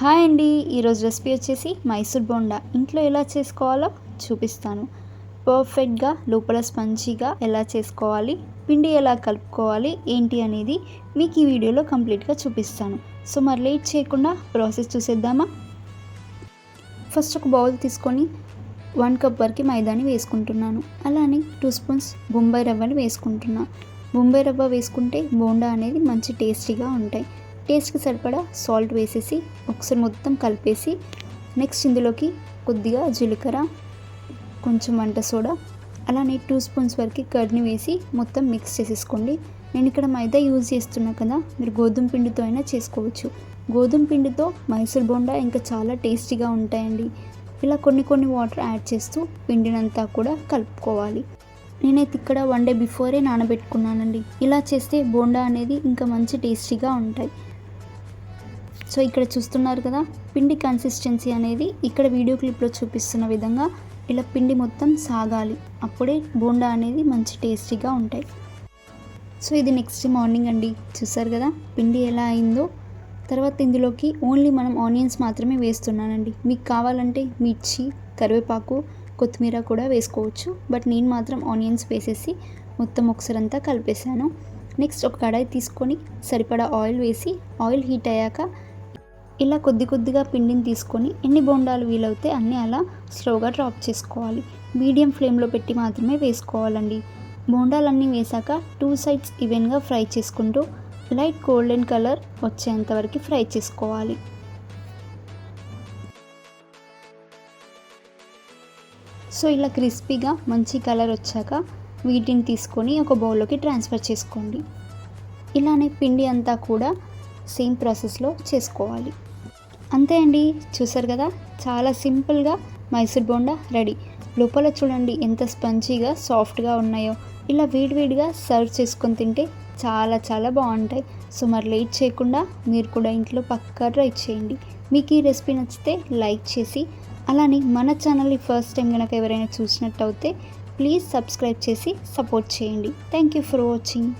Hi అండి ఈరోజు recipe వచ్చేసి మైసూర్ బోండా. ఇంట్లో ఎలా చేసుకోవాలో చూపిస్తాను. పర్ఫెక్ట్గా లోపల స్పంచీగా ఎలా చేసుకోవాలి పిండి ఎలా కలుపుకోవాలి ఏంటి అనేది మీకు ఈ వీడియోలో కంప్లీట్గా చూపిస్తాను. సో మరి లేట్ చేయకుండా ప్రాసెస్ చూసేద్దామా? ఫస్ట్ ఒక బౌల్ తీసుకొని వన్ కప్ వరకు మైదాని వేసుకుంటున్నాను. అలానే టూ స్పూన్స్ బొంబాయి రవ్వని వేసుకుంటున్నాను బొంబాయి రవ్వ వేసుకుంటే బోండా అనేది మంచి టేస్టీగా ఉంటాయి. టేస్ట్కి సరిపడా సాల్ట్ వేసేసి ఒకసారి మొత్తం కలిపేసి నెక్స్ట్ ఇందులోకి కొద్దిగా జీలకర్ర కొంచెం వంట సోడా అలానే టూ స్పూన్స్ వరకు కర్డ్ని వేసి మొత్తం మిక్స్ చేసేసుకోండి. నేను ఇక్కడ మైదా యూజ్ చేస్తున్నా కదా మీరు గోధుమ పిండితో అయినా చేసుకోవచ్చు. గోధుమ పిండితో మైసూర్ బోండా ఇంకా చాలా టేస్టీగా ఉంటాయండి. ఇలా కొన్ని కొన్ని వాటర్ యాడ్ చేస్తూ పిండినంతా కూడా కలుపుకోవాలి. నేనైతే ఇక్కడ వన్ డే బిఫోరే నానబెట్టుకున్నానండి. ఇలా చేస్తే బోండా అనేది ఇంకా మంచి టేస్టీగా ఉంటాయి. సో ఇక్కడ చూస్తున్నారు కదా పిండి కన్సిస్టెన్సీ అనేది ఇక్కడ వీడియో క్లిప్లో చూపిస్తున్న విధంగా ఇలా పిండి మొత్తం సాగాలి. అప్పుడే బోండా అనేది మంచి టేస్టీగా ఉంటాయి. సో ఇది నెక్స్ట్ మార్నింగ్ అండి. చూసారు కదా పిండి ఎలా అయిందో. తర్వాత ఇందులోకి ఓన్లీ మనం ఆనియన్స్ మాత్రమే వేస్తున్నానండి. మీకు కావాలంటే మిర్చి కరివేపాకు కొత్తిమీర కూడా వేసుకోవచ్చు. బట్ నేను మాత్రం ఆనియన్స్ వేసేసి మొత్తం ఒకసారి అంతా కలిపేశాను. నెక్స్ట్ ఒక కడాయి తీసుకొని సరిపడా ఆయిల్ వేసి ఆయిల్ హీట్ అయ్యాక ఇలా కొద్ది కొద్దిగా పిండిని తీసుకొని ఎన్ని బొండాలు వీలవుతే అన్నీ అలా స్లోగా డ్రాప్ చేసుకోవాలి. మీడియం ఫ్లేమ్లో పెట్టి మాత్రమే వేసుకోవాలండి. బోండాలన్నీ వేసాక టూ సైడ్స్ ఈవెన్గా ఫ్రై చేసుకుంటూ లైట్ గోల్డెన్ కలర్ వచ్చేంత వరకు ఫ్రై చేసుకోవాలి. సో ఇలా క్రిస్పీగా మంచి కలర్ వచ్చాక వీటిని తీసుకొని ఒక బౌల్లోకి ట్రాన్స్ఫర్ చేసుకోండి. ఇలానే పిండి అంతా కూడా సేమ్ ప్రాసెస్లో చేసుకోవాలి. అంతే అండి. చూసారు కదా? చాలా సింపుల్గా మైసూర్ బోండా రెడీ. లోపల చూడండి ఎంత స్పంచీగా సాఫ్ట్గా ఉన్నాయో. ఇలా వేడివేడిగా సర్వ్ చేసుకొని తింటే చాలా చాలా బాగుంటాయి. సో మరి లేట్ చేయకుండా మీరు కూడా ఇంట్లో పక్కా ట్రై చేయండి. మీకు ఈ రెసిపీ నచ్చితే లైక్ చేసి అలానే మన ఛానల్ని ఫస్ట్ టైం కనుక ఎవరైనా చూసినట్టు అయితే ప్లీజ్ సబ్స్క్రైబ్ చేసి సపోర్ట్ చేయండి. Thank you for watching.